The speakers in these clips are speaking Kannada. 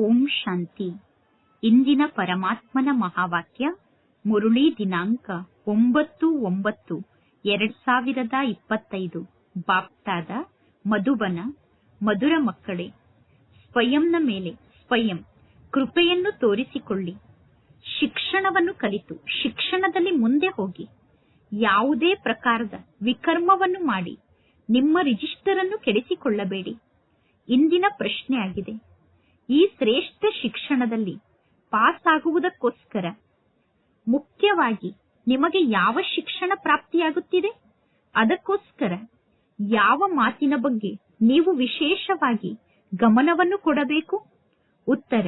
ಓಂ ಶಾಂತಿ. ಇಂದಿನ ಪರಮಾತ್ಮನ ಮಹಾವಾಕ್ಯ, ಮುರುಳಿ ದಿನಾಂಕ ಒಂಬತ್ತು ಒಂಬತ್ತು, ಎರಡ್ ಸಾವಿರದ ಇಪ್ಪತ್ತೈದು. ಬಾಪ್ತಾದ ಮಧುಬನ, ಮಧುರ ಮಕ್ಕಳೇ, ಸ್ವಯಂನ ಮೇಲೆ, ಸ್ವಯಂ, ಕೃಪೆಯನ್ನು ತೋರಿಸಿಕೊಳ್ಳಿ. ಶಿಕ್ಷಣವನ್ನು ಕಲಿತು, ಶಿಕ್ಷಣದಲ್ಲಿ ಮುಂದೆ ಹೋಗಿ. ಯಾವುದೇ ಪ್ರಕಾರದ ವಿಕರ್ಮವನ್ನು ಮಾಡಿ, ನಿಮ್ಮ ರಿಜಿಸ್ಟರ್ ಅನ್ನು ಕೆಡಿಸಿಕೊಳ್ಳಬೇಡಿ. ಇಂದಿನ ಪ್ರಶ್ನೆ ಆಗಿದೆ ಈ ಶ್ರೇಷ್ಠ ಶಿಕ್ಷಣದಲ್ಲಿ ಪಾಸ್ ಆಗುವುದಕ್ಕೋಸ್ಕರ ಮುಖ್ಯವಾಗಿ ನಿಮಗೆ ಯಾವ ಶಿಕ್ಷಣ ಪ್ರಾಪ್ತಿಯಾಗುತ್ತಿದೆ? ಅದಕ್ಕೋಸ್ಕರ ಯಾವ ಮಾತಿನ ಬಗ್ಗೆ ನೀವು ವಿಶೇಷವಾಗಿ ಗಮನವನ್ನು ಕೊಡಬೇಕು? ಉತ್ತರ,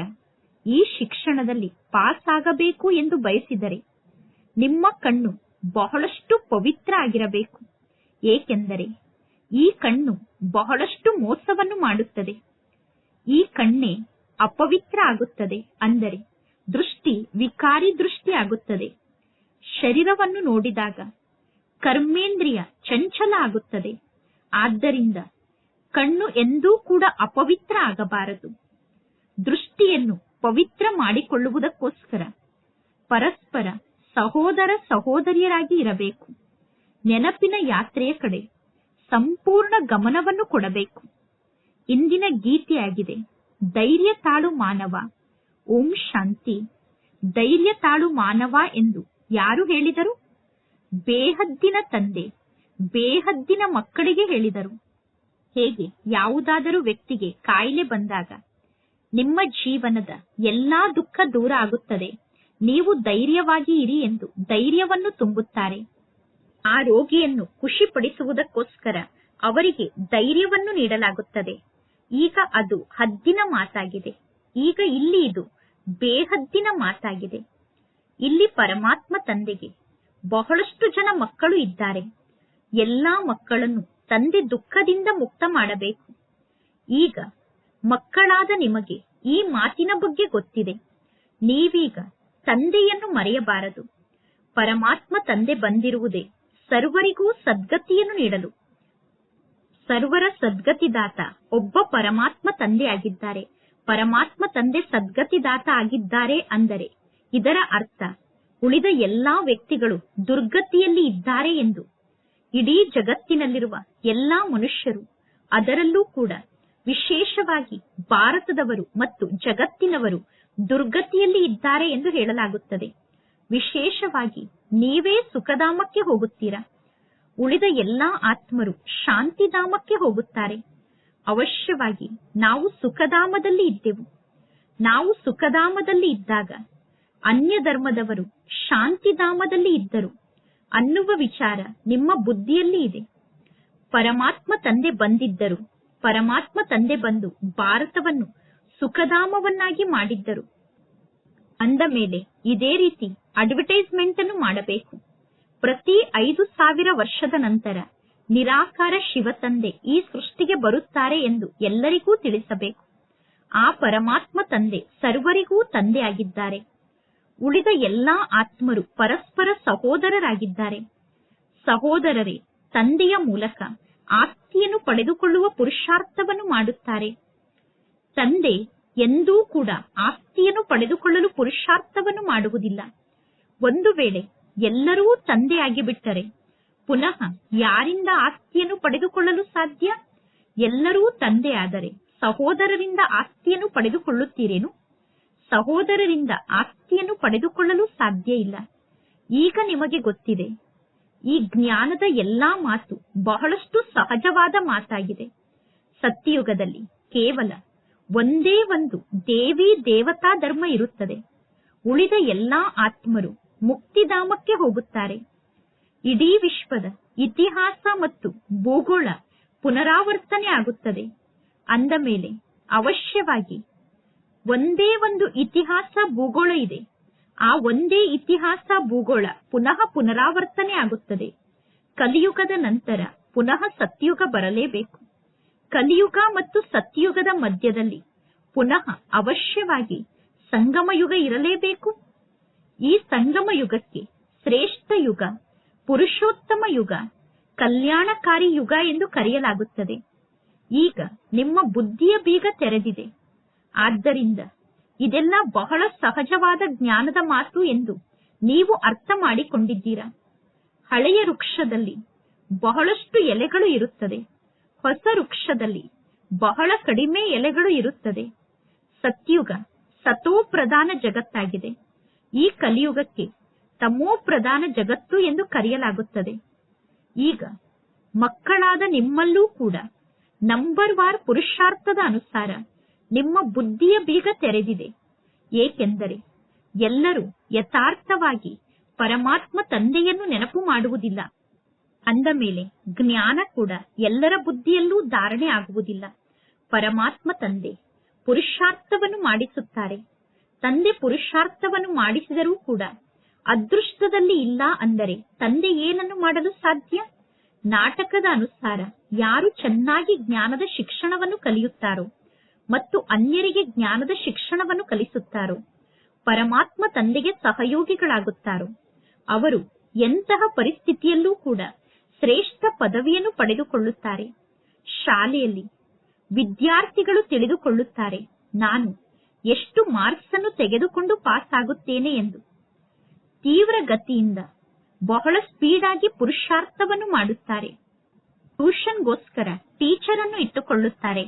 ಈ ಶಿಕ್ಷಣದಲ್ಲಿ ಪಾಸ್ ಆಗಬೇಕು ಎಂದು ಬಯಸಿದರೆ ನಿಮ್ಮ ಕಣ್ಣು ಬಹಳಷ್ಟು ಪವಿತ್ರ ಆಗಿರಬೇಕು. ಏಕೆಂದರೆ ಈ ಕಣ್ಣು ಬಹಳಷ್ಟು ಮೋಸವನ್ನು ಮಾಡುತ್ತದೆ. ಈ ಕಣ್ಣೇ ಅಪವಿತ್ರ ಆಗುತ್ತದೆ ಅಂದರೆ ದೃಷ್ಟಿ ವಿಕಾರಿ ದೃಷ್ಟಿ ಆಗುತ್ತದೆ ಶರೀರವನ್ನು ನೋಡಿದಾಗ ಕರ್ಮೇಂದ್ರಿಯ ಚಂಚಲ ಆಗುತ್ತದೆ. ಆದ್ದರಿಂದ ಕಣ್ಣು ಎಂದೂ ಕೂಡ ಅಪವಿತ್ರ ಆಗಬಾರದು. ದೃಷ್ಟಿಯನ್ನು ಪವಿತ್ರ ಮಾಡಿಕೊಳ್ಳುವುದಕ್ಕೋಸ್ಕರ ಪರಸ್ಪರ ಸಹೋದರ ಸಹೋದರಿಯರಾಗಿ ಇರಬೇಕು. ನೆನಪಿನ ಯಾತ್ರೆಯ ಕಡೆ ಸಂಪೂರ್ಣ ಗಮನವನ್ನು ಕೊಡಬೇಕು. ಇಂದಿನ ಗೀತೆಯಾಗಿದೆ. ಧೈರ್ಯ ತಾಳು ಮಾನವ. ಓಂ ಶಾಂತಿ. ಧೈರ್ಯ ತಾಳು ಮಾನವ ಎಂದು ಯಾರು ಹೇಳಿದರು? ಬೇಹದ್ದಿನ ತಂದೆ, ಬೇಹದ್ದಿನ ಮಕ್ಕಳಿಗೆ ಹೇಳಿದರು. ಹೇಗೆ? ಯಾವುದಾದರೂ ವ್ಯಕ್ತಿಗೆ ಕಾಯಿಲೆ ಬಂದಾಗ ನಿಮ್ಮ ಜೀವನದ ಎಲ್ಲಾ ದುಃಖ ದೂರ ಆಗುತ್ತದೆ. ನೀವು ಧೈರ್ಯವಾಗಿ ಇರಿ ಎಂದು ಧೈರ್ಯವನ್ನು ತುಂಬುತ್ತಾರೆ. ಆ ರೋಗಿಯನ್ನು ಖುಷಿಪಡಿಸುವುದಕ್ಕೋಸ್ಕರ ಅವರಿಗೆ ಧೈರ್ಯವನ್ನು ನೀಡಲಾಗುತ್ತದೆ. ಈಗ ಅದು ಹದ್ದಿನ ಮಾತಾಗಿದೆ. ಈಗ ಇಲ್ಲಿ ಇದು ಬೇಹದ್ದಿನ ಮಾತಾಗಿದೆ. ಇಲ್ಲಿ ಪರಮಾತ್ಮ ತಂದೆಗೆ ಬಹಳಷ್ಟು ಜನ ಮಕ್ಕಳು ಇದ್ದಾರೆ. ಎಲ್ಲಾ ಮಕ್ಕಳನ್ನು ತಂದೆ ದುಃಖದಿಂದ ಮುಕ್ತ ಮಾಡಬೇಕು. ಈಗ ಮಕ್ಕಳಾದ ನಿಮಗೆ ಈ ಮಾತಿನ ಬಗ್ಗೆ ಗೊತ್ತಿದೆ. ನೀವೀಗ ತಂದೆಯನ್ನು ಮರೆಯಬಾರದು. ಪರಮಾತ್ಮ ತಂದೆ ಬಂದಿರುವುದೇ ಸರ್ವರಿಗೂ ಸದ್ಗತಿಯನ್ನು ನೀಡಲು. ಸರ್ವರ ಸದ್ಗತಿದಾತ, ಒಬ್ಬ ಪರಮಾತ್ಮ ತಂದೆ ಆಗಿದ್ದಾರೆ ಪರಮಾತ್ಮ ತಂದೆ ಸದ್ಗತಿದಾತ ಆಗಿದ್ದಾರೆ ಅಂದರೆ, ಇದರ ಅರ್ಥ, ಉಳಿದ ಎಲ್ಲಾ ವ್ಯಕ್ತಿಗಳು ದುರ್ಗತಿಯಲ್ಲಿ ಇದ್ದಾರೆ ಎಂದು. ಇಡೀ ಜಗತ್ತಿನಲ್ಲಿರುವ ಎಲ್ಲಾ ಮನುಷ್ಯರು, ಅದರಲ್ಲೂ ಕೂಡ ವಿಶೇಷವಾಗಿ ಭಾರತದವರು ಮತ್ತು ಜಗತ್ತಿನವರು ದುರ್ಗತಿಯಲ್ಲಿ ಇದ್ದಾರೆ ಎಂದು ಹೇಳಲಾಗುತ್ತದೆ. ವಿಶೇಷವಾಗಿ ನೀವೇ ಸುಖಧಾಮಕ್ಕೆ ಹೋಗುತ್ತೀರಾ? ಉಳಿದ ಎಲ್ಲಾ ಆತ್ಮರು ಶಾಂತಿಧಾಮಕ್ಕೆ ಹೋಗುತ್ತಾರೆ. ಅವಶ್ಯವಾಗಿ ನಾವು ಸುಖಧಾಮದಲ್ಲಿ ಇದ್ದೆವು. ನಾವು ಸುಖಧಾಮದಲ್ಲಿ ಇದ್ದಾಗ ಅನ್ಯ ಧರ್ಮದವರು ಶಾಂತಿಧಾಮದಲ್ಲಿ ಇದ್ದರು ಅನ್ನುವ ವಿಚಾರ ನಿಮ್ಮ ಬುದ್ಧಿಯಲ್ಲಿ ಇದೆ. ಪರಮಾತ್ಮ ತಂದೆ ಬಂದಿದ್ದರು. ಪರಮಾತ್ಮ ತಂದೆ ಬಂದು ಭಾರತವನ್ನು ಸುಖಧಾಮವನ್ನಾಗಿ ಮಾಡಿದ್ದರು. ಅಂದ ಮೇಲೆ ಇದೇ ರೀತಿ ಅಡ್ವರ್ಟೈಸ್ಮೆಂಟ್ ಅನ್ನು ಮಾಡಬೇಕು. ಪ್ರತಿ ಐದು ಸಾವಿರ ವರ್ಷದ ನಂತರ ನಿರಾಕಾರ ಶಿವ ತಂದೆ ಈ ಸೃಷ್ಟಿಗೆ ಬರುತ್ತಾರೆ ಎಂದು ಎಲ್ಲರಿಗೂ ತಿಳಿಸಬೇಕು. ಆ ಪರಮಾತ್ಮ ತಂದೆ ಸರ್ವರಿಗೂ ತಂದೆಯಾಗಿದ್ದಾರೆ. ಉಳಿದ ಎಲ್ಲಾ ಆತ್ಮರು ಪರಸ್ಪರ ಸಹೋದರರಾಗಿದ್ದಾರೆ. ಸಹೋದರರೇ, ತಂದೆಯ ಮೂಲಕ ಆಸ್ತಿಯನ್ನು ಪಡೆದುಕೊಳ್ಳುವ ಪುರುಷಾರ್ಥವನ್ನು ಮಾಡುತ್ತಾರೆ. ತಂದೆ ಎಂದೂ ಕೂಡ ಆಸ್ತಿಯನ್ನು ಪಡೆದುಕೊಳ್ಳಲು ಪುರುಷಾರ್ಥವನ್ನು ಮಾಡುವುದಿಲ್ಲ. ಒಂದು ವೇಳೆ ಎಲ್ಲರೂ ತಂದೆಯಾಗಿ ಬಿಟ್ಟರೆ ಪುನಃ ಯಾರಿಂದ ಆಸ್ತಿಯನ್ನು ಪಡೆದುಕೊಳ್ಳಲು ಸಾಧ್ಯ? ಎಲ್ಲರೂ ತಂದೆಯಾದರೆ ಸಹೋದರರಿಂದ ಆಸ್ತಿಯನ್ನು ಪಡೆದುಕೊಳ್ಳುತ್ತೀರೇನು? ಸಹೋದರರಿಂದ ಆಸ್ತಿಯನ್ನು ಪಡೆದುಕೊಳ್ಳಲು ಸಾಧ್ಯ ಇಲ್ಲ. ಈಗ ನಿಮಗೆ ಗೊತ್ತಿದೆ, ಈ ಜ್ಞಾನದ ಎಲ್ಲಾ ಮಾತು ಬಹಳಷ್ಟು ಸಹಜವಾದ ಮಾತಾಗಿದೆ. ಸತ್ಯಯುಗದಲ್ಲಿ ಕೇವಲ ಒಂದೇ ಒಂದು ದೇವಿ ದೇವತಾ ಧರ್ಮ ಇರುತ್ತದೆ. ಉಳಿದ ಎಲ್ಲಾ ಆತ್ಮರು ಮುಕ್ತಿಧಾಮಕ್ಕೆ ಹೋಗುತ್ತಾರೆ. ಇಡೀ ವಿಶ್ವದ ಇತಿಹಾಸ ಮತ್ತು ಭೂಗೋಳ ಪುನರಾವರ್ತನೆ ಆಗುತ್ತದೆ. ಅಂದ ಮೇಲೆ ಅವಶ್ಯವಾಗಿ ಒಂದೇ ಒಂದು ಇತಿಹಾಸ ಭೂಗೋಳ ಇದೆ. ಆ ಒಂದೇ ಇತಿಹಾಸ ಭೂಗೋಳ ಪುನಃ ಪುನರಾವರ್ತನೆ ಆಗುತ್ತದೆ. ಕಲಿಯುಗದ ನಂತರ ಪುನಃ ಸತ್ಯುಗ ಬರಲೇಬೇಕು. ಕಲಿಯುಗ ಮತ್ತು ಸತ್ಯುಗದ ಮಧ್ಯದಲ್ಲಿ ಪುನಃ ಅವಶ್ಯವಾಗಿ ಸಂಗಮಯುಗ ಇರಲೇಬೇಕು. ಈ ಸಂಗಮ ಯುಗಕ್ಕೆ ಶ್ರೇಷ್ಠ ಯುಗ, ಪುರುಷೋತ್ತಮ ಯುಗ, ಕಲ್ಯಾಣಕಾರಿ ಯುಗ ಎಂದು ಕರೆಯಲಾಗುತ್ತದೆ. ಈಗ ನಿಮ್ಮ ಬುದ್ಧಿಯ ಬೀಗ ತೆರೆದಿದೆ. ಆದ್ದರಿಂದ ಇದೆಲ್ಲ ಬಹಳ ಸಹಜವಾದ ಜ್ಞಾನದ ಮಾತು ಎಂದು ನೀವು ಅರ್ಥ ಮಾಡಿಕೊಂಡಿದ್ದೀರಾ? ಹಳೆಯ ವೃಕ್ಷದಲ್ಲಿ ಬಹಳಷ್ಟು ಎಲೆಗಳು ಇರುತ್ತದೆ. ಹೊಸ ವೃಕ್ಷದಲ್ಲಿ ಬಹಳ ಕಡಿಮೆ ಎಲೆಗಳು ಇರುತ್ತದೆ. ಸತ್ಯುಗ ಸತೋ ಪ್ರಧಾನ ಜಗತ್ತಾಗಿದೆ. ಈ ಕಲಿಯುಗಕ್ಕೆ ತಮೋ ಪ್ರಧಾನ ಜಗತ್ತು ಎಂದು ಕರೆಯಲಾಗುತ್ತದೆ. ಈಗ ಮಕ್ಕಳಾದ ನಿಮ್ಮಲ್ಲೂ ಕೂಡ ನಂಬರ್ ವಾರ್ ಪುರುಷಾರ್ಥದ ಅನುಸಾರ ನಿಮ್ಮ ಬುದ್ಧಿಯ ಬೀಗ ತೆರೆದಿದೆ. ಏಕೆಂದರೆ ಎಲ್ಲರೂ ಯಥಾರ್ಥವಾಗಿ ಪರಮಾತ್ಮ ತಂದೆಯನ್ನು ನೆನಪು ಮಾಡುವುದಿಲ್ಲ. ಅಂದ ಮೇಲೆ ಜ್ಞಾನ ಕೂಡ ಎಲ್ಲರ ಬುದ್ಧಿಯಲ್ಲೂ ಧಾರಣೆ ಆಗುವುದಿಲ್ಲ. ಪರಮಾತ್ಮ ತಂದೆ ಪುರುಷಾರ್ಥವನ್ನು ಮಾಡಿಸುತ್ತಾರೆ. ತಂದೆ ಪುರುಷಾರ್ಥವನ್ನು ಮಾಡಿಸಿದರೂ ಕೂಡ ಅದೃಷ್ಟದಲ್ಲಿ ಇಲ್ಲ ಅಂದರೆ ತಂದೆ ಏನನ್ನು ಮಾಡಲು ಸಾಧ್ಯ? ನಾಟಕದ ಅನುಸಾರ ಯಾರು ಚೆನ್ನಾಗಿ ಜ್ಞಾನದ ಶಿಕ್ಷಣವನ್ನು ಕಲಿಯುತ್ತಾರೋ ಮತ್ತು ಅನ್ಯರಿಗೆ ಜ್ಞಾನದ ಶಿಕ್ಷಣವನ್ನು ಕಲಿಸುತ್ತಾರೋ, ಪರಮಾತ್ಮ ತಂದೆಗೆ ಸಹಯೋಗಿಗಳಾಗುತ್ತಾರೋ, ಅವರು ಎಂತಹ ಪರಿಸ್ಥಿತಿಯಲ್ಲೂ ಕೂಡ ಶ್ರೇಷ್ಠ ಪದವಿಯನ್ನು ಪಡೆದುಕೊಳ್ಳುತ್ತಾರೆ. ಶಾಲೆಯಲ್ಲಿ ವಿದ್ಯಾರ್ಥಿಗಳು ತಿಳಿದುಕೊಳ್ಳುತ್ತಾರೆ, ನಾನು ಎಷ್ಟು ಮಾರ್ಕ್ಸ್ ಅನ್ನು ತೆಗೆದುಕೊಂಡು ಪಾಸ್ ಆಗುತ್ತೇನೆ ಎಂದು. ತೀವ್ರ ಗತಿಯಿಂದ ಬಹಳ ಸ್ಪೀಡ್ ಆಗಿ ಪುರುಷಾರ್ಥವನ್ನು ಮಾಡುತ್ತಾರೆ. ಟ್ಯೂಷನ್ಗೋಸ್ಕರ ಟೀಚರ್ ಅನ್ನು ಇಟ್ಟುಕೊಳ್ಳುತ್ತಾರೆ.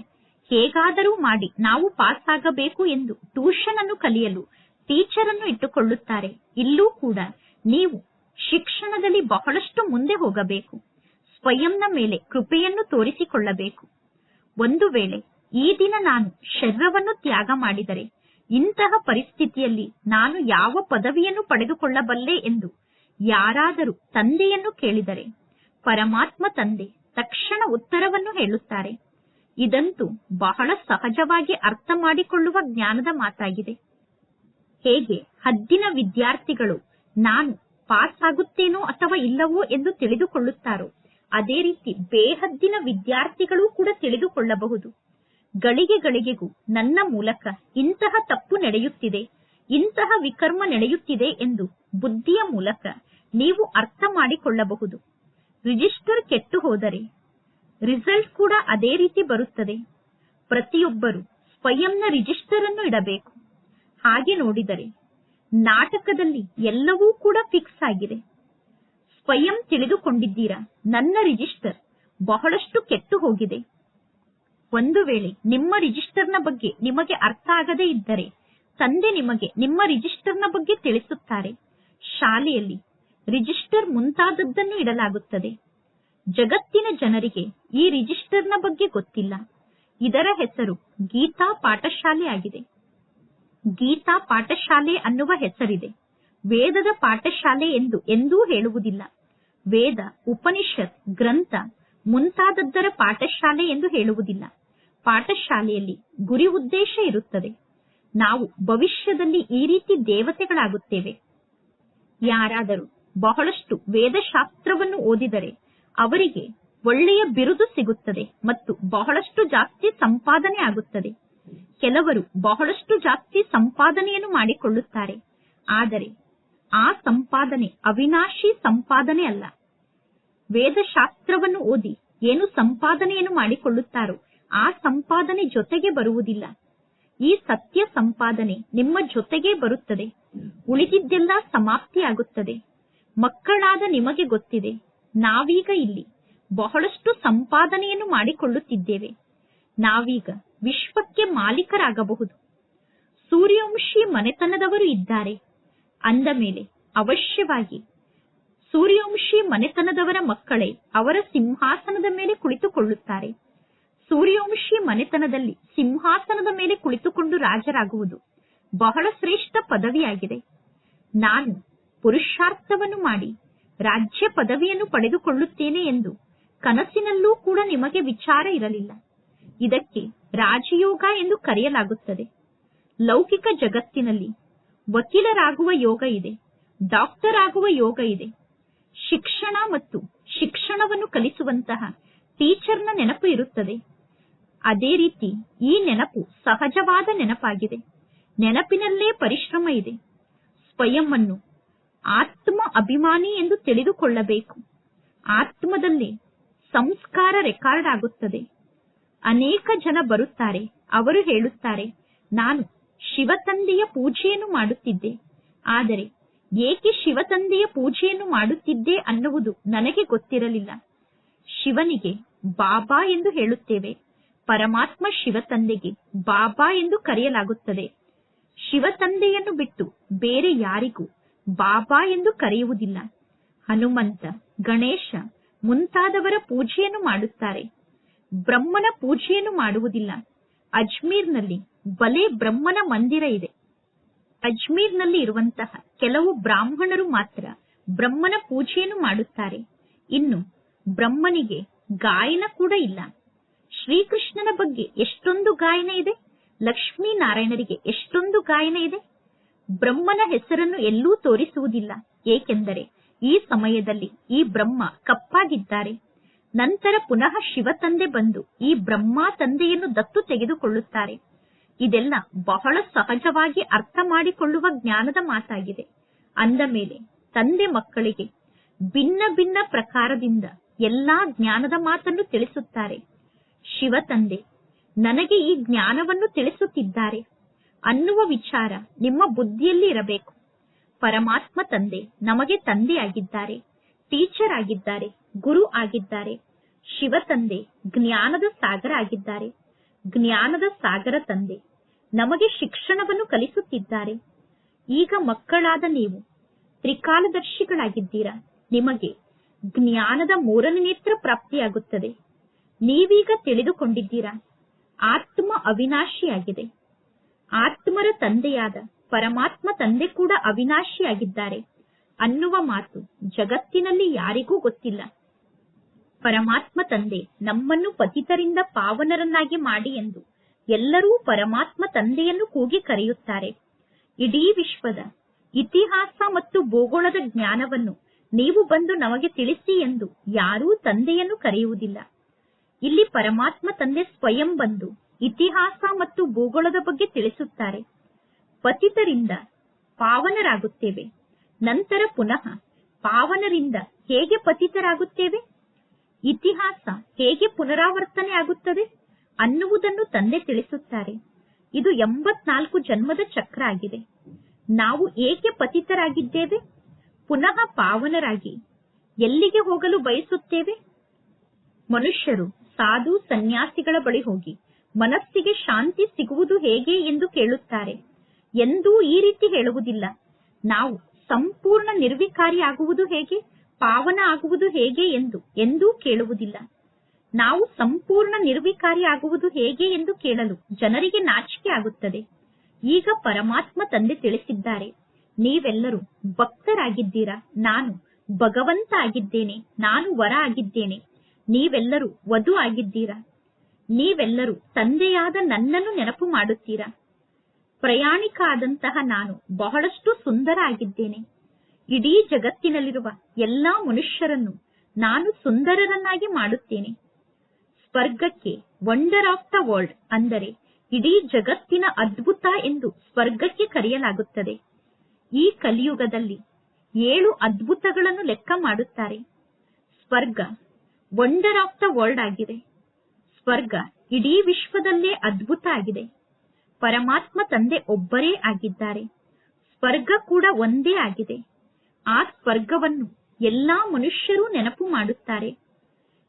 ಹೇಗಾದರೂ ಮಾಡಿ ನಾವು ಪಾಸ್ ಆಗಬೇಕು ಎಂದು ಟ್ಯೂಷನ್ ಅನ್ನು ಕಲಿಯಲು ಟೀಚರ್ ಅನ್ನು ಇಟ್ಟುಕೊಳ್ಳುತ್ತಾರೆ. ಇಲ್ಲೂ ಕೂಡ ನೀವು ಶಿಕ್ಷಣದಲ್ಲಿ ಬಹಳಷ್ಟು ಮುಂದೆ ಹೋಗಬೇಕು. ಸ್ವಯಂನ ಮೇಲೆ ಕೃಪೆಯನ್ನು ತೋರಿಸಿಕೊಳ್ಳಬೇಕು. ಒಂದು ವೇಳೆ ಈ ದಿನ ನಾನು ಶರೀರವನ್ನು ತ್ಯಾಗ ಮಾಡಿದರೆ ಇಂತಹ ಪರಿಸ್ಥಿತಿಯಲ್ಲಿ ನಾನು ಯಾವ ಪದವಿಯನ್ನು ಪಡೆದುಕೊಳ್ಳಬಲ್ಲೆ ಎಂದು ಯಾರಾದರೂ ತಂದೆಯನ್ನು ಕೇಳಿದರೆ ಪರಮಾತ್ಮ ತಂದೆ ತಕ್ಷಣ ಉತ್ತರವನ್ನು ಹೇಳುತ್ತಾರೆ. ಇದಂತೂ ಬಹಳ ಸಹಜವಾಗಿ ಅರ್ಥ ಮಾಡಿಕೊಳ್ಳುವ ಜ್ಞಾನದ ಮಾತಾಗಿದೆ. ಹೇಗೆ ಹದ್ದಿನ ವಿದ್ಯಾರ್ಥಿಗಳು ನಾನು ಪಾಸ್ ಆಗುತ್ತೇನೋ ಅಥವಾ ಇಲ್ಲವೋ ಎಂದು ತಿಳಿದುಕೊಳ್ಳುತ್ತಾರೋ, ಅದೇ ರೀತಿ ಬೇಹದ್ದಿನ ವಿದ್ಯಾರ್ಥಿಗಳು ಕೂಡ ತಿಳಿದುಕೊಳ್ಳಬಹುದು. ಗಳಿಗೆ ಗಳಿಗೆಗೂ ನನ್ನ ಮೂಲಕ ಇಂತಹ ತಪ್ಪು ನಡೆಯುತ್ತಿದೆ, ಇಂತಹ ವಿಕರ್ಮ ನಡೆಯುತ್ತಿದೆ ಎಂದು ಬುದ್ಧಿಯ ಮೂಲಕ ನೀವು ಅರ್ಥ ಮಾಡಿಕೊಳ್ಳಬಹುದು. ರಿಜಿಸ್ಟರ್ ಕೆಟ್ಟು ಹೋದರೆ ರಿಸಲ್ಟ್ ಕೂಡ ಅದೇ ರೀತಿ ಬರುತ್ತದೆ. ಪ್ರತಿಯೊಬ್ಬರು ಸ್ವಯಂನ ರಿಜಿಸ್ಟರ್ ಅನ್ನು ಇಡಬೇಕು. ಹಾಗೆ ನೋಡಿದರೆ ನಾಟಕದಲ್ಲಿ ಎಲ್ಲವೂ ಕೂಡ ಫಿಕ್ಸ್ ಆಗಿದೆ. ಸ್ವಯಂ ತಿಳಿದುಕೊಂಡಿದ್ದೀರಾ, ನನ್ನ ರಿಜಿಸ್ಟರ್ ಬಹಳಷ್ಟು ಕೆಟ್ಟು ಹೋಗಿದೆ. ಒಂದು ವೇಳೆ ನಿಮ್ಮ ರಿಜಿಸ್ಟರ್ನ ಬಗ್ಗೆ ನಿಮಗೆ ಅರ್ಥ ಆಗದೇ ಇದ್ದರೆ, ತಂದೆ ನಿಮಗೆ ನಿಮ್ಮ ರಿಜಿಸ್ಟರ್ನ ಬಗ್ಗೆ ತಿಳಿಸುತ್ತಾರೆ. ಶಾಲೆಯಲ್ಲಿ ರಿಜಿಸ್ಟರ್ ಮುಂತಾದದ್ದನ್ನು ಇಡಲಾಗುತ್ತದೆ. ಜಗತ್ತಿನ ಜನರಿಗೆ ಈ ರಿಜಿಸ್ಟರ್ನ ಬಗ್ಗೆ ಗೊತ್ತಿಲ್ಲ. ಇದರ ಹೆಸರು ಗೀತಾ ಪಾಠಶಾಲೆ ಆಗಿದೆ. ಗೀತಾ ಪಾಠಶಾಲೆ ಅನ್ನುವ ಹೆಸರಿದೆ. ವೇದದ ಪಾಠಶಾಲೆ ಎಂದು ಎಂದೂ ಹೇಳುವುದಿಲ್ಲ. ವೇದ, ಉಪನಿಷತ್, ಗ್ರಂಥ ಮುಂತಾದದ್ದರ ಪಾಠಶಾಲೆ ಎಂದು ಹೇಳುವುದಿಲ್ಲ. ಪಾಠಶಾಲೆಯಲ್ಲಿ ಗುರಿ ಉದ್ದೇಶ ಇರುತ್ತದೆ. ನಾವು ಭವಿಷ್ಯದಲ್ಲಿ ಈ ರೀತಿ ದೇವತೆಗಳಾಗುತ್ತೇವೆ. ಯಾರಾದರೂ ಬಹಳಷ್ಟು ವೇದಶಾಸ್ತ್ರವನ್ನು ಓದಿದರೆ ಅವರಿಗೆ ಒಳ್ಳೆಯ ಬಿರುದು ಸಿಗುತ್ತದೆ ಮತ್ತು ಬಹಳಷ್ಟು ಜಾಸ್ತಿ ಸಂಪಾದನೆ ಆಗುತ್ತದೆ. ಕೆಲವರು ಬಹಳಷ್ಟು ಜಾಸ್ತಿ ಸಂಪಾದನೆಯನ್ನು ಮಾಡಿಕೊಳ್ಳುತ್ತಾರೆ. ಆದರೆ ಆ ಸಂಪಾದನೆ ಅವಿನಾಶಿ ಸಂಪಾದನೆ ಅಲ್ಲ ವೇದಶಾಸ್ತ್ರವನ್ನು ಓದಿ ಏನು ಸಂಪಾದನೆಯನ್ನು ಮಾಡಿಕೊಳ್ಳುತ್ತಾರೋ ಆ ಸಂಪಾದನೆ ಜೊತೆಗೆ ಬರುವುದಿಲ್ಲ. ಈ ಸತ್ಯ ಸಂಪಾದನೆ ನಿಮ್ಮ ಜೊತೆಗೆ ಬರುತ್ತದೆ. ಉಳಿದಿದ್ದೆಲ್ಲ ಸಮಾಪ್ತಿಯಾಗುತ್ತದೆ. ಮಕ್ಕಳಾದ ನಿಮಗೆ ಗೊತ್ತಿದೆ. ನಾವೀಗ ಇಲ್ಲಿ ಬಹಳಷ್ಟು ಸಂಪಾದನೆಯನ್ನು ಮಾಡಿಕೊಳ್ಳುತ್ತಿದ್ದೇವೆ. ನಾವೀಗ ವಿಶ್ವಕ್ಕೆ ಮಾಲೀಕರಾಗಬಹುದು. ಸೂರ್ಯವಂಶಿ ಮನೆತನದವರು ಇದ್ದಾರೆ. ಅಂದ ಮೇಲೆ ಅವಶ್ಯವಾಗಿ ಸೂರ್ಯವಂಶಿ ಮನೆತನದವರ ಮಕ್ಕಳೇ ಅವರ ಸಿಂಹಾಸನದ ಮೇಲೆ ಕುಳಿತುಕೊಳ್ಳುತ್ತಾರೆ. ಸೂರ್ಯವಂಶಿ ಮನೆತನದಲ್ಲಿ ಸಿಂಹಾಸನದ ಮೇಲೆ ಕುಳಿತುಕೊಂಡು ರಾಜರಾಗುವುದು ಬಹಳ ಶ್ರೇಷ್ಠ ಪದವಿಯಾಗಿದೆ. ನಾನು ಪುರುಷಾರ್ಥವನ್ನು ಮಾಡಿ ರಾಜ್ಯ ಪದವಿಯನ್ನು ಪಡೆದುಕೊಳ್ಳುತ್ತೇನೆ ಎಂದು ಕನಸಿನಲ್ಲೂ ಕೂಡ ನಿಮಗೆ ವಿಚಾರ ಇರಲಿಲ್ಲ. ಇದಕ್ಕೆ ರಾಜಯೋಗ ಎಂದು ಕರೆಯಲಾಗುತ್ತದೆ. ಲೌಕಿಕ ಜಗತ್ತಿನಲ್ಲಿ ವಕೀಲರಾಗುವ ಯೋಗ ಇದೆ ಡಾಕ್ಟರ್ ಆಗುವ ಯೋಗ ಇದೆ. ಶಿಕ್ಷಣ ಮತ್ತು ಶಿಕ್ಷಣವನ್ನು ಕಲಿಸುವಂತಹ ಟೀಚರ್ನ ನೆನಪು ಇರುತ್ತದೆ. ಅದೇ ರೀತಿ ಈ ನೆನಪು ಸಹಜವಾದ ನೆನಪಾಗಿದೆ. ನೆನಪಿನಲ್ಲೇ ಪರಿಶ್ರಮ ಇದೆ. ಸ್ವಯಂ ಅನ್ನು ಆತ್ಮ ಅಭಿಮಾನಿ ಎಂದು ತಿಳಿದುಕೊಳ್ಳಬೇಕು. ಆತ್ಮದಲ್ಲಿ ಸಂಸ್ಕಾರ ರೆಕಾರ್ಡ್ ಆಗುತ್ತದೆ. ಅನೇಕ ಜನ ಬರುತ್ತಾರೆ. ಅವರು ಹೇಳುತ್ತಾರೆ, ನಾನು ಶಿವತಂದೆಯ ಪೂಜೆಯನ್ನು ಮಾಡುತ್ತಿದ್ದೆ. ಆದರೆ ಏಕೆ ಶಿವತಂದೆಯ ಪೂಜೆಯನ್ನು ಮಾಡುತ್ತಿದ್ದೆ ಅನ್ನುವುದು ನನಗೆ ಗೊತ್ತಿರಲಿಲ್ಲ. ಶಿವನಿಗೆ ಬಾಬಾ ಎಂದು ಹೇಳುತ್ತೇವೆ. ಪರಮಾತ್ಮ ಶಿವ ತಂದೆಗೆ ಬಾಬಾ ಎಂದು ಕರೆಯಲಾಗುತ್ತದೆ. ಶಿವ ತಂದೆಯನ್ನು ಬಿಟ್ಟು ಬೇರೆ ಯಾರಿಗೂ ಬಾಬಾ ಎಂದು ಕರೆಯುವುದಿಲ್ಲ. ಹನುಮಂತ, ಗಣೇಶ ಮುಂತಾದವರ ಪೂಜೆಯನ್ನು ಮಾಡುತ್ತಾರೆ. ಬ್ರಹ್ಮನ ಪೂಜೆಯನ್ನು ಮಾಡುವುದಿಲ್ಲ. ಅಜ್ಮೀರ್ನಲ್ಲಿ ಬಲೆ ಬ್ರಹ್ಮನ ಮಂದಿರ ಇದೆ. ಅಜ್ಮೀರ್ನಲ್ಲಿ ಇರುವಂತಹ ಕೆಲವು ಬ್ರಾಹ್ಮಣರು ಮಾತ್ರ ಬ್ರಹ್ಮನ ಪೂಜೆಯನ್ನು ಮಾಡುತ್ತಾರೆ. ಇನ್ನು ಬ್ರಹ್ಮನಿಗೆ ಗಾಯನ ಕೂಡ ಇಲ್ಲ. ಶ್ರೀಕೃಷ್ಣನ ಬಗ್ಗೆ ಎಷ್ಟೊಂದು ಗಾಯನ ಇದೆ, ಲಕ್ಷ್ಮೀನಾರಾಯಣರಿಗೆ ಎಷ್ಟೊಂದು ಗಾಯನ ಇದೆ, ಬ್ರಹ್ಮನ ಹೆಸರನ್ನು ಎಲ್ಲೂ ತೋರಿಸುವುದಿಲ್ಲ. ಏಕೆಂದರೆ ಈ ಸಮಯದಲ್ಲಿ ಈ ಬ್ರಹ್ಮ ಕಪ್ಪಾಗಿದ್ದಾರೆ. ನಂತರ ಪುನಃ ಶಿವ ತಂದೆ ಬಂದು ಈ ಬ್ರಹ್ಮ ತಂದೆಯನ್ನು ದತ್ತು ತೆಗೆದುಕೊಳ್ಳುತ್ತಾರೆ. ಇದೆಲ್ಲ ಬಹಳ ಸಹಜವಾಗಿ ಅರ್ಥ ಮಾಡಿಕೊಳ್ಳುವ ಜ್ಞಾನದ ಮಾತಾಗಿದೆ. ಅಂದ ಮೇಲೆ ತಂದೆ ಮಕ್ಕಳಿಗೆ ಭಿನ್ನ ಭಿನ್ನ ಪ್ರಕಾರದಿಂದ ಎಲ್ಲಾ ಜ್ಞಾನದ ಮಾತನ್ನು ತಿಳಿಸುತ್ತಾರೆ. ಶಿವ ತಂದೆ ನನಗೆ ಈ ಜ್ಞಾನವನ್ನು ತಿಳಿಸುತ್ತಿದ್ದಾರೆ ಅನ್ನುವ ವಿಚಾರ ನಿಮ್ಮ ಬುದ್ಧಿಯಲ್ಲಿ ಇರಬೇಕು ಪರಮಾತ್ಮ ತಂದೆ ನಮಗೆ ತಂದೆಯಾಗಿದ್ದಾರೆ ಟೀಚರ್ ಆಗಿದ್ದಾರೆ, ಗುರು ಆಗಿದ್ದಾರೆ. ಶಿವ ತಂದೆ ಜ್ಞಾನದ ಸಾಗರ ಆಗಿದ್ದಾರೆ. ಜ್ಞಾನದ ಸಾಗರ ತಂದೆ ನಮಗೆ ಶಿಕ್ಷಣವನ್ನು ಕಲಿಸುತ್ತಿದ್ದಾರೆ. ಈಗ ಮಕ್ಕಳಾದ ನೀವು, ತ್ರಿಕಾಲದರ್ಶಿಗಳಾಗಿದ್ದೀರಾ, ನಿಮಗೆ ಜ್ಞಾನದ ಮೂರನೇ ನೇತ್ರ ಪ್ರಾಪ್ತಿಯಾಗುತ್ತದೆ. ನೀವೀಗ ತಿಳಿದುಕೊಂಡಿದ್ದೀರಾ? ಆತ್ಮ ಅವಿನಾಶಿಯಾಗಿದೆ. ಆತ್ಮರ ತಂದೆಯಾದ ಪರಮಾತ್ಮ ತಂದೆ ಕೂಡ ಅವಿನಾಶಿಯಾಗಿದ್ದಾರೆ. ಅನ್ನುವ ಮಾತು ಜಗತ್ತಿನಲ್ಲಿ ಯಾರಿಗೂ ಗೊತ್ತಿಲ್ಲ. ಪರಮಾತ್ಮ ತಂದೆ ನಮ್ಮನ್ನು ಪತಿತರಿಂದ ಪಾವನರನ್ನಾಗಿ ಮಾಡಿ ಎಂದು ಎಲ್ಲರೂ ಪರಮಾತ್ಮ ತಂದೆಯನ್ನು ಕೂಗಿ ಕರೆಯುತ್ತಾರೆ. ಇಡೀ ವಿಶ್ವದ ಇತಿಹಾಸ ಮತ್ತು ಭೂಗೋಳದ ಜ್ಞಾನವನ್ನು ನೀವು ಬಂದು ನಮಗೆ ತಿಳಿಸಿ ಎಂದು ಯಾರೂ ತಂದೆಯನ್ನು ಕರೆಯುವುದಿಲ್ಲ. ಇಲ್ಲಿ ಪರಮಾತ್ಮ ತಂದೆ ಸ್ವಯಂ ಬಂದು ಇತಿಹಾಸ ಮತ್ತು ಭೂಗೋಳದ ಬಗ್ಗೆ ತಿಳಿಸುತ್ತಾರೆ. ಪತಿತರಿಂದ ಪಾವನರಾಗುತ್ತೇವೆ. ನಂತರ ಪುನಃ ಪಾವನರಿಂದ ಹೇಗೆ ಪತಿತರಾಗುತ್ತೇವೆ? ಇತಿಹಾಸ ಹೇಗೆ ಪುನರಾವರ್ತನೆ ಆಗುತ್ತದೆ ಅನ್ನುವುದನ್ನು ತಂದೆ ತಿಳಿಸುತ್ತಾರೆ. ಇದು ಎಂಬತ್ನಾಲ್ಕು ಜನ್ಮದ ಚಕ್ರ ಆಗಿದೆ. ನಾವು ಏಕೆ ಪತಿತರಾಗಿದ್ದೇವೆ? ಪುನಃ ಪಾವನರಾಗಿ ಎಲ್ಲಿಗೆ ಹೋಗಲು ಬಯಸುತ್ತೇವೆ? ಮನುಷ್ಯರು ಸಾಧು ಸನ್ಯಾಸಿಗಳ ಬಳಿ ಹೋಗಿ, ಮನಸ್ಸಿಗೆ ಶಾಂತಿ ಸಿಗುವುದು ಹೇಗೆ ಎಂದು ಕೇಳುತ್ತಾರೆ. ಎಂದೂ ಈ ರೀತಿ ಹೇಳುವುದಿಲ್ಲ. ನಾವು ಸಂಪೂರ್ಣ ನಿರ್ವಿಕಾರಿ ಆಗುವುದು ಹೇಗೆ, ಪಾವನ ಆಗುವುದು ಹೇಗೆ ಎಂದು, ಎಂದೂ ಕೇಳುವುದಿಲ್ಲ. ನಾವು ಸಂಪೂರ್ಣ ನಿರ್ವಿಕಾರಿ ಆಗುವುದು ಹೇಗೆ ಎಂದು ಕೇಳಲು ಜನರಿಗೆ ನಾಚಿಕೆ ಆಗುತ್ತದೆ. ಈಗ ಪರಮಾತ್ಮ ತಂದೆ ತಿಳಿಸಿದ್ದಾರೆ, ನೀವೆಲ್ಲರೂ ಭಕ್ತರಾಗಿದ್ದೀರಾ, ನಾನು ಭಗವಂತ ಆಗಿದ್ದೇನೆ, ನಾನು ವರ ಆಗಿದ್ದೇನೆ ನೀವೆಲ್ಲರೂ ವಧು ಆಗಿದ್ದೀರಾ? ನೀವೆಲ್ಲರೂ ತಂದೆಯಾದ ನನ್ನನ್ನು ನೆನಪು ಮಾಡುತ್ತೀರಾ? ಪ್ರಯಾಣಿಕ ಆದಂತಹ ನಾನು ಬಹಳಷ್ಟು ಸುಂದರ ಆಗಿದ್ದೇನೆ ಇಡೀ ಜಗತ್ತಿನಲ್ಲಿರುವ ಎಲ್ಲಾ ಮನುಷ್ಯರನ್ನು ನಾನು ಸುಂದರರನ್ನಾಗಿ ಮಾಡುತ್ತೇನೆ. ಸ್ವರ್ಗಕ್ಕೆ ವಂಡರ್ ಆಫ್ ದ ವರ್ಲ್ಡ್ ಅಂದರೆ ಇಡೀ ಜಗತ್ತಿನ ಅದ್ಭುತ ಎಂದು ಸ್ವರ್ಗಕ್ಕೆ ಕರೆಯಲಾಗುತ್ತದೆ. ಈ ಕಲಿಯುಗದಲ್ಲಿ ಏಳು ಅದ್ಭುತಗಳನ್ನು ಲೆಕ್ಕ ಮಾಡುತ್ತಾರೆ. ಸ್ವರ್ಗ ವಂಡರ್ ಆಫ್ ದ ವರ್ಲ್ಡ್ ಆಗಿದೆ. ಸ್ವರ್ಗ ಇಡೀ ವಿಶ್ವದಲ್ಲೇ ಅದ್ಭುತ ಆಗಿದೆ. ಪರಮಾತ್ಮ ತಂದೆ ಒಬ್ಬರೇ ಆಗಿದ್ದಾರೆ. ಸ್ವರ್ಗ ಕೂಡ ಒಂದೇ ಆಗಿದೆ. ಆ ಸ್ವರ್ಗವನ್ನು ಎಲ್ಲಾ ಮನುಷ್ಯರೂ ನೆನಪು ಮಾಡುತ್ತಾರೆ.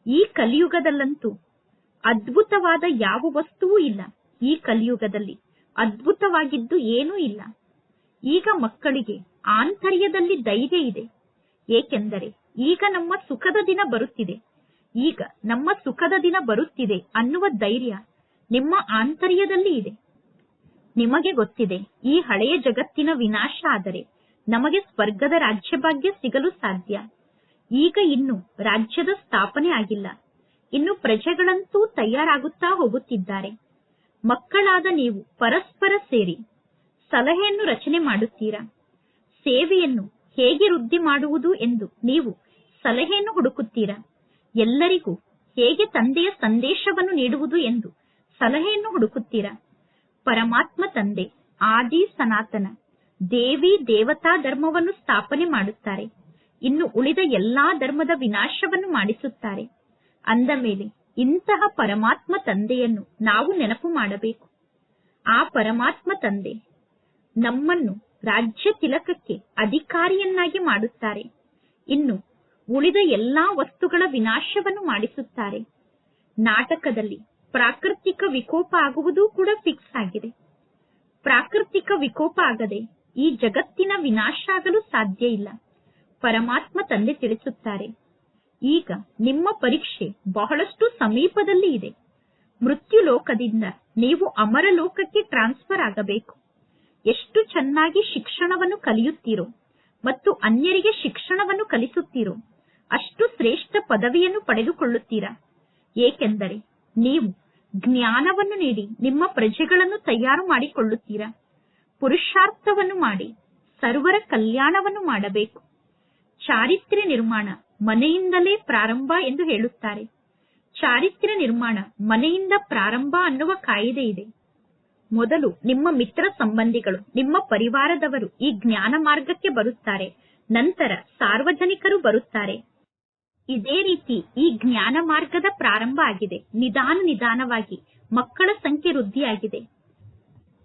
ಈ ಕಲಿಯುಗದಲ್ಲಂತೂ ಅದ್ಭುತವಾದ ಯಾವ ವಸ್ತುವೂ ಇಲ್ಲ. ಈ ಕಲಿಯುಗದಲ್ಲಿ ಅದ್ಭುತವಾಗಿದ್ದು ಏನೂ ಇಲ್ಲ. ಈಗ ಮಕ್ಕಳಿಗೆ ಆಂತರ್ಯದಲ್ಲಿ ಧೈರ್ಯ ಇದೆ. ಏಕೆಂದರೆ ಈಗ ನಮ್ಮ ಸುಖದ ದಿನ ಬರುತ್ತಿದೆ. ಈಗ ನಮ್ಮ ಸುಖದ ದಿನ ಬರುತ್ತಿದೆ ಅನ್ನುವ ಧೈರ್ಯ ನಿಮ್ಮ ಆಂತರ್ಯದಲ್ಲಿ ಇದೆ. ನಿಮಗೆ ಗೊತ್ತಿದೆ, ಈ ಹಳೆಯ ಜಗತ್ತಿನ ವಿನಾಶ ಆದರೆ ನಮಗೆ ಸ್ವರ್ಗದ ರಾಜ್ಯಭಾಗ್ಯ ಸಿಗಲು ಸಾಧ್ಯ. ಈಗ ಇನ್ನು ರಾಜ್ಯದ ಸ್ಥಾಪನೆ ಆಗಿಲ್ಲ. ಇನ್ನು ಪ್ರಜೆಗಳಂತೂ ತಯಾರಾಗುತ್ತಾ ಹೋಗುತ್ತಿದ್ದಾರೆ. ಮಕ್ಕಳಾದ ನೀವು ಪರಸ್ಪರ ಸೇರಿ ಸಲಹೆಯನ್ನು ರಚನೆ ಮಾಡುತ್ತೀರಾ? ಸೇವೆಯನ್ನು ಹೇಗೆ ವೃದ್ಧಿ ಮಾಡುವುದು ಎಂದು ನೀವು ಸಲಹೆಯನ್ನು ಹುಡುಕುತ್ತೀರಾ? ಎಲ್ಲರಿಗೂ ಹೇಗೆ ತಂದೆಯ ಸಂದೇಶವನ್ನು ನೀಡುವುದು ಎಂದು ಸಲಹೆಯನ್ನು ಹುಡುಕುತ್ತೀರಾ? ಪರಮಾತ್ಮ ತಂದೆ, ಆದಿ ಸನಾತನ, ದೇವಿ ದೇವತಾ ಧರ್ಮವನ್ನು ಸ್ಥಾಪನೆ ಮಾಡುತ್ತಾರೆ. ಇನ್ನು ಉಳಿದ ಎಲ್ಲಾ ಧರ್ಮದ ವಿನಾಶವನ್ನು ಮಾಡಿಸುತ್ತಾರೆ. ಅಂದ ಮೇಲೆ ಇಂತಹ ಪರಮಾತ್ಮ ತಂದೆಯನ್ನು ನಾವು ನೆನಪು ಮಾಡಬೇಕು. ಆ ಪರಮಾತ್ಮ ತಂದೆ ನಮ್ಮನ್ನು ರಾಜ್ಯ ತಿಲಕಕ್ಕೆ ಅಧಿಕಾರಿಯನ್ನಾಗಿ ಮಾಡುತ್ತಾರೆ. ಇನ್ನು ಉಳಿದ ಎಲ್ಲಾ ವಸ್ತುಗಳ ವಿನಾಶವನ್ನು ಮಾಡಿಸುತ್ತಾರೆ. ನಾಟಕದಲ್ಲಿ ಪ್ರಾಕೃತಿಕ ವಿಕೋಪ ಆಗುವುದು ಕೂಡ ಫಿಕ್ಸ್ ಆಗಿದೆ. ಪ್ರಾಕೃತಿಕ ವಿಕೋಪ ಆಗದೆ ಈ ಜಗತ್ತಿನ ವಿನಾಶ ಆಗಲು ಸಾಧ್ಯ ಇಲ್ಲ. ಪರಮಾತ್ಮ ತಂದೆ ತಿಳಿಸುತ್ತಾರೆ. ಈಗ ನಿಮ್ಮ ಪರೀಕ್ಷೆ ಬಹಳಷ್ಟು ಸಮೀಪದಲ್ಲಿ ಇದೆ. ಮೃತ್ಯು ಲೋಕದಿಂದ ನೀವು ಅಮರ ಲೋಕಕ್ಕೆ ಟ್ರಾನ್ಸ್ಫರ್ ಆಗಬೇಕು. ಎಷ್ಟು ಚೆನ್ನಾಗಿ ಶಿಕ್ಷಣವನ್ನು ಕಲಿಯುತ್ತೀರೋ ಮತ್ತು ಅನ್ಯರಿಗೆ ಶಿಕ್ಷಣವನ್ನು ಕಲಿಸುತ್ತೀರೋ ಅಷ್ಟು ಶ್ರೇಷ್ಠ ಪದವಿಯನ್ನು ಪಡೆದುಕೊಳ್ಳುತ್ತೀರಾ? ಏಕೆಂದರೆ ನೀವು ಜ್ಞಾನವನ್ನು ನೀಡಿ ನಿಮ್ಮ ಪ್ರಜೆಗಳನ್ನು ತಯಾರು ಮಾಡಿಕೊಳ್ಳುತ್ತೀರಾ? ಪುರುಷಾರ್ಥವನ್ನು ಮಾಡಿ, ಸರ್ವರ ಕಲ್ಯಾಣವನ್ನು ಮಾಡಬೇಕು. ಚಾರಿತ್ರ್ಯ ನಿರ್ಮಾಣ ಮನೆಯಿಂದಲೇ ಪ್ರಾರಂಭ ಎಂದು ಹೇಳುತ್ತಾರೆ. ಚಾರಿತ್ರ್ಯ ನಿರ್ಮಾಣ ಮನೆಯಿಂದ ಪ್ರಾರಂಭ ಅನ್ನುವ ಕಾಯಿದೆ ಇದೆ. ಮೊದಲು ನಿಮ್ಮ ಮಿತ್ರ ಸಂಬಂಧಿಗಳು, ನಿಮ್ಮ ಪರಿವಾರದವರು ಈ ಜ್ಞಾನ ಮಾರ್ಗಕ್ಕೆ ಬರುತ್ತಾರೆ. ನಂತರ ಸಾರ್ವಜನಿಕರು ಬರುತ್ತಾರೆ. ಇದೇ ರೀತಿ ಈ ಜ್ಞಾನ ಮಾರ್ಗದ ಪ್ರಾರಂಭ ಆಗಿದೆ. ನಿಧಾನ ನಿಧಾನವಾಗಿ ಮಕ್ಕಳ ಸಂಖ್ಯೆ ವೃದ್ಧಿಯಾಗಿದೆ.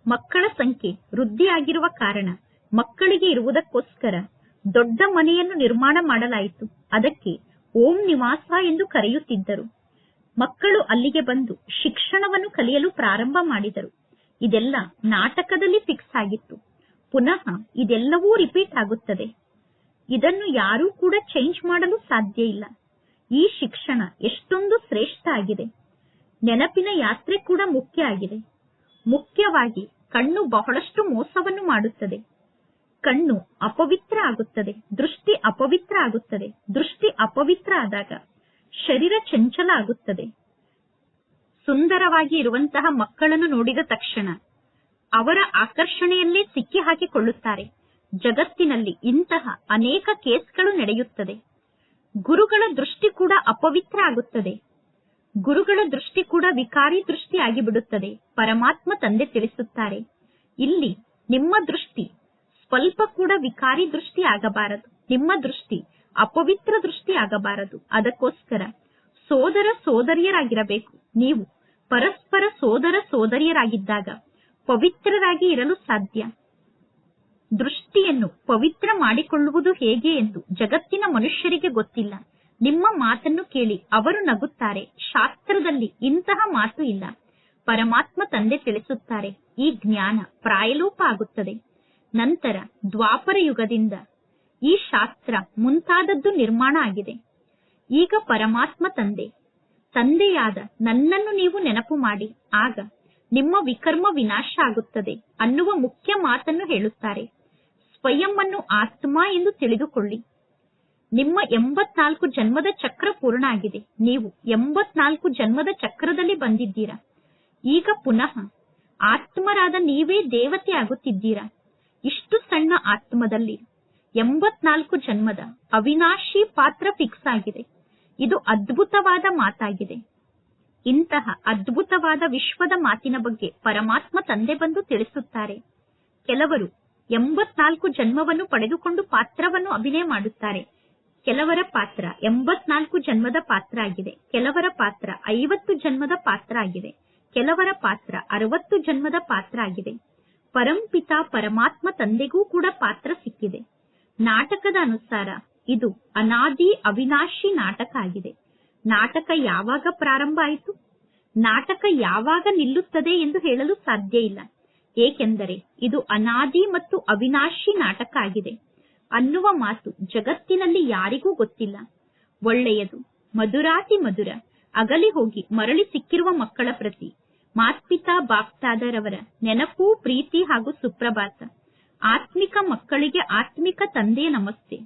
ಮಕ್ಕಳ ಸಂಖ್ಯೆ ವೃದ್ಧಿಯಾಗಿರುವ ಕಾರಣ ಮಕ್ಕಳಿಗೆ ಇರುವುದಕ್ಕೋಸ್ಕರ ದೊಡ್ಡ ಮನೆಯನ್ನು ನಿರ್ಮಾಣ ಮಾಡಲಾಯಿತು. ಅದಕ್ಕೆ ಓಂ ನಿವಾಸ ಎಂದು ಕರೆಯುತ್ತಿದ್ದರು. ಮಕ್ಕಳು ಅಲ್ಲಿಗೆ ಬಂದು ಶಿಕ್ಷಣವನ್ನು ಕಲಿಯಲು ಪ್ರಾರಂಭ ಮಾಡಿದರು. ಇದೆಲ್ಲ ನಾಟಕದಲ್ಲಿ ಫಿಕ್ಸ್ ಆಗಿತ್ತು. ಪುನಃ ಇದೆಲ್ಲವೂ ರಿಪೀಟ್ ಆಗುತ್ತದೆ. ಇದನ್ನು ಯಾರೂ ಕೂಡ ಚೇಂಜ್ ಮಾಡಲು ಸಾಧ್ಯ ಇಲ್ಲ. ಈ ಶಿಕ್ಷಣ ಎಷ್ಟೊಂದು ಶ್ರೇಷ್ಠ ಆಗಿದೆ. ನೆನಪಿನ ಯಾತ್ರೆ ಕೂಡ ಮುಖ್ಯ ಆಗಿದೆ. ಮುಖ್ಯವಾಗಿ ಕಣ್ಣು ಬಹಳಷ್ಟು ಮೋಸವನ್ನು ಮಾಡುತ್ತದೆ. ಕಣ್ಣು ಅಪವಿತ್ರ ಆಗುತ್ತದೆ. ದೃಷ್ಟಿ ಅಪವಿತ್ರ ಆಗುತ್ತದೆ. ದೃಷ್ಟಿ ಅಪವಿತ್ರ ಆದಾಗ ಶರೀರ ಚಂಚಲ ಆಗುತ್ತದೆ. ಸುಂದರವಾಗಿ ಇರುವಂತಹ ಮಕ್ಕಳನ್ನು ನೋಡಿದ ತಕ್ಷಣ ಅವರ ಆಕರ್ಷಣೆಯಲ್ಲೇ ಸಿಕ್ಕಿ ಹಾಕಿಕೊಳ್ಳುತ್ತಾರೆ ಜಗತ್ತಿನಲ್ಲಿ ಇಂತಹ ಅನೇಕ ಕೇಸ್ಗಳು ನಡೆಯುತ್ತದೆ. ಗುರುಗಳ ದೃಷ್ಟಿ ಕೂಡ ಅಪವಿತ್ರ ಆಗುತ್ತದೆ ಗುರುಗಳ ದೃಷ್ಟಿ ಕೂಡ ವಿಕಾರಿ ದೃಷ್ಟಿ ಆಗಿಬಿಡುತ್ತದೆ. ಪರಮಾತ್ಮ ತಂದೆ ತಿಳಿಸುತ್ತಾರೆ. ಇಲ್ಲಿ ನಿಮ್ಮ ದೃಷ್ಟಿ ಸ್ವಲ್ಪ ಕೂಡ ವಿಕಾರಿ ದೃಷ್ಟಿ ಆಗಬಾರದು. ನಿಮ್ಮ ದೃಷ್ಟಿ ಅಪವಿತ್ರ ದೃಷ್ಟಿ ಆಗಬಾರದು. ಅದಕ್ಕೋಸ್ಕರ ಸೋದರ ಸೋದರಿಯರಾಗಿರಬೇಕು. ನೀವು ಪರಸ್ಪರ ಸೋದರ ಸೋದರಿಯರಾಗಿದ್ದಾಗ ಪವಿತ್ರರಾಗಿ ಇರಲು ಸಾಧ್ಯ. ದೃಷ್ಟಿಯನ್ನು ಪವಿತ್ರ ಮಾಡಿಕೊಳ್ಳುವುದು ಹೇಗೆ ಎಂದು ಜಗತ್ತಿನ ಮನುಷ್ಯರಿಗೆ ಗೊತ್ತಿಲ್ಲ. ನಿಮ್ಮ ಮಾತನ್ನು ಕೇಳಿ ಅವರು ನಗುತ್ತಾರೆ. ಶಾಸ್ತ್ರದಲ್ಲಿ ಇಂತಹ ಮಾತು ಇಲ್ಲ. ಪರಮಾತ್ಮ ತಂದೆ ತಿಳಿಸುತ್ತಾರೆ, ಈ ಜ್ಞಾನ ಪ್ರಾಯಲೋಪ ಆಗುತ್ತದೆ. ನಂತರ ದ್ವಾಪರ ಯುಗದಿಂದ ಈ ಶಾಸ್ತ್ರ ಮುಂತಾದದ್ದು ನಿರ್ಮಾಣ ಆಗಿದೆ. ಈಗ ಪರಮಾತ್ಮ ತಂದೆ, ತಂದೆಯಾದ ನನ್ನನ್ನು ನೀವು ನೆನಪು ಮಾಡಿ. ಆಗ ನಿಮ್ಮ ವಿಕರ್ಮ ವಿನಾಶ ಆಗುತ್ತದೆ ಅನ್ನುವ ಮುಖ್ಯ ಮಾತನ್ನು ಹೇಳುತ್ತಾರೆ. ಸ್ವಯಂ ಅನ್ನು ಆತ್ಮ ಎಂದು ತಿಳಿದುಕೊಳ್ಳಿ. ನಿಮ್ಮ ಎಂಬತ್ನಾಲ್ಕು ಜನ್ಮದ ಚಕ್ರ ಪೂರ್ಣ ಆಗಿದೆ ನೀವು ಎಂಬತ್ನಾಲ್ಕು ಜನ್ಮದ ಚಕ್ರದಲ್ಲಿ ಬಂದಿದ್ದೀರಾ. ಈಗ ಪುನಃ ಆತ್ಮರಾದ ನೀವೇ ದೇವತೆ ಆಗುತ್ತಿದ್ದೀರಾ. ಇಷ್ಟು ಸಣ್ಣ ಆತ್ಮದಲ್ಲಿ ಎಂಬತ್ನಾಲ್ಕು ಜನ್ಮದ ಅವಿನಾಶಿ ಪಾತ್ರ ಫಿಕ್ಸ್ ಆಗಿದೆ. ಇದು ಅದ್ಭುತವಾದ ಮಾತಾಗಿದೆ. ಇಂತಹ ಅದ್ಭುತವಾದ ವಿಶ್ವದ ಮಾತಿನ ಬಗ್ಗೆ ಪರಮಾತ್ಮ ತಂದೆ ಬಂದು ತಿಳಿಸುತ್ತಾರೆ. ಕೆಲವರು ಎಂಬತ್ನಾಲ್ಕು ಜನ್ಮವನ್ನು ಪಡೆದುಕೊಂಡು ಪಾತ್ರವನ್ನು ಅಭಿನಯ ಮಾಡುತ್ತಾರೆ. ಕೆಲವರ ಪಾತ್ರ ಎಂಬತ್ನಾಲ್ಕು ಜನ್ಮದ ಪಾತ್ರ ಆಗಿದೆ. ಕೆಲವರ ಪಾತ್ರ ಐವತ್ತು ಜನ್ಮದ ಪಾತ್ರ ಆಗಿದೆ. ಕೆಲವರ ಪಾತ್ರ ಅರವತ್ತು ಜನ್ಮದ ಪಾತ್ರ ಆಗಿದೆ. ಪರಂಪಿತ ಪರಮಾತ್ಮ ತಂದೆಗೂ ಕೂಡ ಪಾತ್ರ ಸಿಕ್ಕಿದೆ. ನಾಟಕದ ಅನುಸಾರ ಇದು ಅನಾದಿ ಅವಿನಾಶಿ ನಾಟಕ ಆಗಿದೆ. ನಾಟಕ ಯಾವಾಗ ಪ್ರಾರಂಭ ಆಯಿತು? ನಾಟಕ ಯಾವಾಗ ನಿಲ್ಲುತ್ತದೆ ಎಂದು ಹೇಳಲು ಸಾಧ್ಯ ಇಲ್ಲ. ಏಕೆಂದರೆ ಇದು ಅನಾದಿ ಮತ್ತು ಅವಿನಾಶಿ ನಾಟಕ ಆಗಿದೆ ಅನ್ನುವ ಮಾತು ಜಗತ್ತಿನಲ್ಲಿ ಯಾರಿಗೂ ಗೊತ್ತಿಲ್ಲ. ಒಳ್ಳೆಯದು, ಮಧುರಾತಿ ಮಧುರ, ಅಗಲಿ ಹೋಗಿ ಮರಳಿ ಸಿಕ್ಕಿರುವ ಮಕ್ಕಳ ಪ್ರತಿ, ಮಾತ್ಪಿತಾ ಬಾಕ್ತಾದರವರ ನೆನಪು, ಪ್ರೀತಿ ಹಾಗೂ ಸುಪ್ರಭಾತ. ಆತ್ಮಿಕ ಮಕ್ಕಳಿಗೆ ಆತ್ಮಿಕ ತಂದೆಯ ನಮಸ್ತೆ.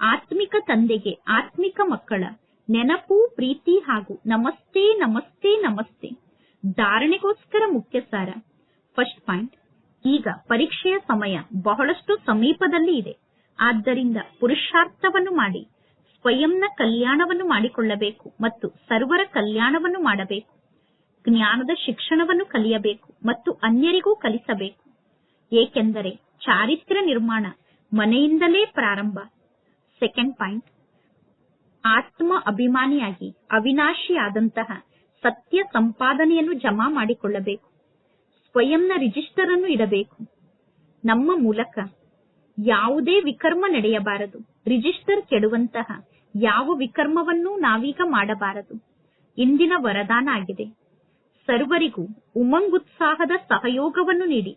ಆತ್ಮಿಕ ತಂದೆಗೆ ಆತ್ಮಿಕ ಮಕ್ಕಳ ನೆನಪು, ಪ್ರೀತಿ ಹಾಗೂ ನಮಸ್ತೆ ನಮಸ್ತೆ ನಮಸ್ತೆ. ಧಾರಣೆಗೋಸ್ಕರ ಮುಖ್ಯ ಸಾರ ಫಸ್ಟ್ ಪಾಯಿಂಟ್ ಈಗ ಪರೀಕ್ಷೆಯ ಸಮಯ ಬಹಳಷ್ಟು ಸಮೀಪದಲ್ಲಿ ಇದೆ. ಆದ್ದರಿಂದ ಪುರುಷಾರ್ಥವನ್ನು ಮಾಡಿ, ಸ್ವಯಂನ ಕಲ್ಯಾಣವನ್ನು ಮಾಡಿಕೊಳ್ಳಬೇಕು ಮತ್ತು ಸರ್ವರ ಕಲ್ಯಾಣವನ್ನು ಮಾಡಬೇಕು. ಜ್ಞಾನದ ಶಿಕ್ಷಣವನ್ನು ಕಲಿಯಬೇಕು ಮತ್ತು ಅನ್ಯರಿಗೂ ಕಲಿಸಬೇಕು. ಏಕೆಂದರೆ ಚಾರಿತ್ರ ನಿರ್ಮಾಣ ಮನೆಯಿಂದಲೇ ಪ್ರಾರಂಭ. ಸೆಕೆಂಡ್ ಪಾಯಿಂಟ್ ಆತ್ಮ ಅಭಿಮಾನಿಯಾಗಿ ಅವಿನಾಶಿಯಾದಂತಹ ಸತ್ಯ ಸಂಪಾದನೆಯನ್ನು ಜಮಾ ಮಾಡಿಕೊಳ್ಳಬೇಕು. ಸ್ವಯಂನ ರಿಜಿಸ್ಟರ್ ಅನ್ನು ಇಡಬೇಕು. ನಮ್ಮ ಮೂಲಕ ಯಾವುದೇ ವಿಕರ್ಮ ನಡೆಯಬಾರದು. ರಿಜಿಸ್ಟರ್ ಕೆಡುವಂತಹ ಯಾವ ವಿಕರ್ಮವನ್ನೂ ನಾವೀಗ ಮಾಡಬಾರದು. ಇಂದಿನ ವರದಾನ ಆಗಿದೆ. ಸರ್ವರಿಗೂ ಉಮಂಗುತ್ಸಾಹದ ಸಹಯೋಗವನ್ನು ನೀಡಿ.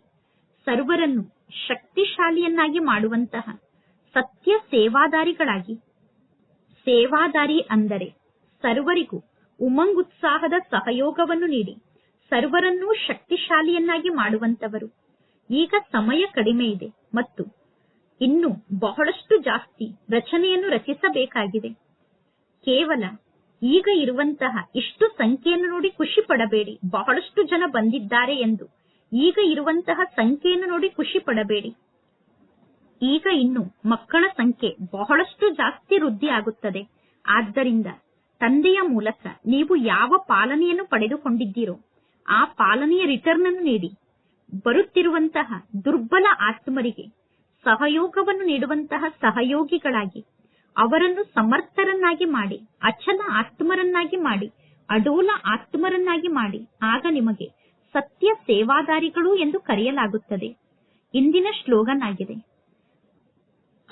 ಸರ್ವರನ್ನು ಶಕ್ತಿಶಾಲಿಯನ್ನಾಗಿ ಮಾಡುವಂತಹ ಸತ್ಯ ಸೇವಾದಾರಿಗಳಾಗಿ. ಸೇವಾದಾರಿ ಅಂದರೆ ಸರ್ವರಿಗೂ ಉಮಂಗುತ್ಸಾಹದ ಸಹಯೋಗವನ್ನು ನೀಡಿ. ಸರ್ವರನ್ನೂ ಶಕ್ತಿಶಾಲಿಯನ್ನಾಗಿ ಮಾಡುವಂತವರು ಈಗ ಸಮಯ ಕಡಿಮೆ ಇದೆ ಮತ್ತು ಇನ್ನು ಬಹಳಷ್ಟು ಜಾಸ್ತಿ ರಚನೆಯನ್ನು ರಚಿಸಬೇಕಾಗಿದೆ. ಕೇವಲ ಈಗ ಇರುವಂತಹ ಇಷ್ಟು ಸಂಖ್ಯೆಯನ್ನು ನೋಡಿ ಖುಷಿ ಪಡಬೇಡಿ. ಬಹಳಷ್ಟು ಜನ ಬಂದಿದ್ದಾರೆ ಎಂದು ಈಗ ಇರುವಂತಹ ಸಂಖ್ಯೆಯನ್ನು ನೋಡಿ ಖುಷಿ ಪಡಬೇಡಿ. ಈಗ ಇನ್ನು ಮಕ್ಕಳ ಸಂಖ್ಯೆ ಬಹಳಷ್ಟು ಜಾಸ್ತಿ ವೃದ್ಧಿ ಆಗುತ್ತದೆ. ಆದ್ದರಿಂದ ತಂದೆಯ ಮೂಲಕ ನೀವು ಯಾವ ಪಾಲನೆಯನ್ನು ಪಡೆದುಕೊಂಡಿದ್ದೀರೋ ಆ ಪಾಲನೆಯ ರಿಟರ್ನ್ ಅನ್ನು ನೀಡಿ. ಬರುತ್ತಿರುವಂತಹ ದುರ್ಬಲ ಆತ್ಮರಿಗೆ ಸಹಯೋಗವನ್ನು ನೀಡುವಂತಹ ಸಹಯೋಗಿಗಳಾಗಿ ಅವರನ್ನು ಸಮರ್ಥರನ್ನಾಗಿ ಮಾಡಿ, ಅಚಲ ಆತ್ಮರನ್ನಾಗಿ ಮಾಡಿ, ಅಡೋಲ ಆತ್ಮರನ್ನಾಗಿ ಮಾಡಿ, ಆಗ ನಿಮಗೆ ಸತ್ಯ ಸೇವಾದಾರಿಗಳು ಎಂದು ಕರೆಯಲಾಗುತ್ತದೆ. ಇಂದಿನ ಶ್ಲೋಗನ್ ಆಗಿದೆ.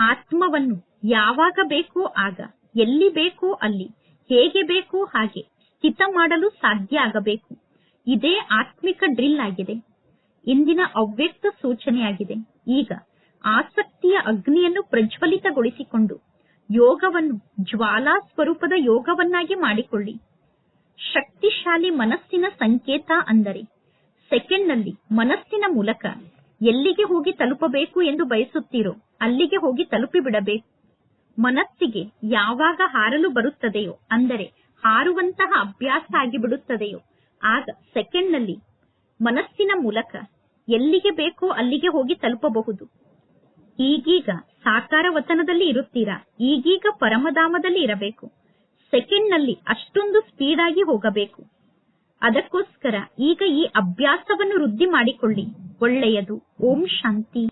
ಆತ್ಮವನ್ನು ಯಾವಾಗ ಬೇಕೋ ಆಗ, ಎಲ್ಲಿ ಬೇಕೋ ಅಲ್ಲಿ, ಹೇಗೆ ಬೇಕೋ ಹಾಗೆ ಸ್ಥಿತ ಮಾಡಲು ಸಾಧ್ಯ ಆಗಬೇಕು. ಇದೇ ಆತ್ಮಿಕ ಡ್ರಿಲ್ ಆಗಿದೆ. ಇಂದಿನ ಅವ್ಯಕ್ತ ಸೂಚನೆಯಾಗಿದೆ. ಈಗ ಆಸಕ್ತಿಯ ಅಗ್ನಿಯನ್ನು ಪ್ರಜ್ವಲಿತಗೊಳಿಸಿಕೊಂಡು ಯೋಗವನ್ನು ಜ್ವಾಲಾ ಸ್ವರೂಪದ ಯೋಗವನ್ನಾಗಿ ಮಾಡಿಕೊಳ್ಳಿ. ಶಕ್ತಿಶಾಲಿ ಮನಸ್ಸಿನ ಸಂಕೇತ ಅಂದರೆ ಸೆಕೆಂಡ್ನಲ್ಲಿ ಮನಸ್ಸಿನ ಮೂಲಕ ಎಲ್ಲಿಗೆ ಹೋಗಿ ತಲುಪಬೇಕು ಎಂದು ಬಯಸುತ್ತೀರೋ ಅಲ್ಲಿಗೆ ಹೋಗಿ ತಲುಪಿ ಬಿಡಬೇಕು ಮನಸ್ಸಿಗೆ ಯಾವಾಗ ಹಾರಲು ಬರುತ್ತದೆಯೋ ಅಂದರೆ ಹಾರುವಂತಹ ಅಭ್ಯಾಸ ಆಗಿಬಿಡುತ್ತದೆಯೋ ಆಗ ಸೆಕೆಂಡ್ನಲ್ಲಿ ಮನಸ್ಸಿನ ಮೂಲಕ ಎಲ್ಲಿಗೆ ಬೇಕೋ ಅಲ್ಲಿಗೆ ಹೋಗಿ ತಲುಪಬಹುದು. ಈಗೀಗ ಸಾಕಾರ ವಚನದಲ್ಲಿ ಇರುತ್ತೀರಾ? ಈಗೀಗ ಪರಮಧಾಮದಲ್ಲಿ ಇರಬೇಕು. ಸೆಕೆಂಡ್ನಲ್ಲಿ ಅಷ್ಟೊಂದು ಸ್ಪೀಡ್ ಆಗಿ ಹೋಗಬೇಕು. ಅದಕ್ಕೋಸ್ಕರ ಈಗ ಈ ಅಭ್ಯಾಸವನ್ನು ವೃದ್ಧಿ ಮಾಡಿಕೊಳ್ಳಿ. ಒಳ್ಳೆಯದು. ಓಂ ಶಾಂತಿ.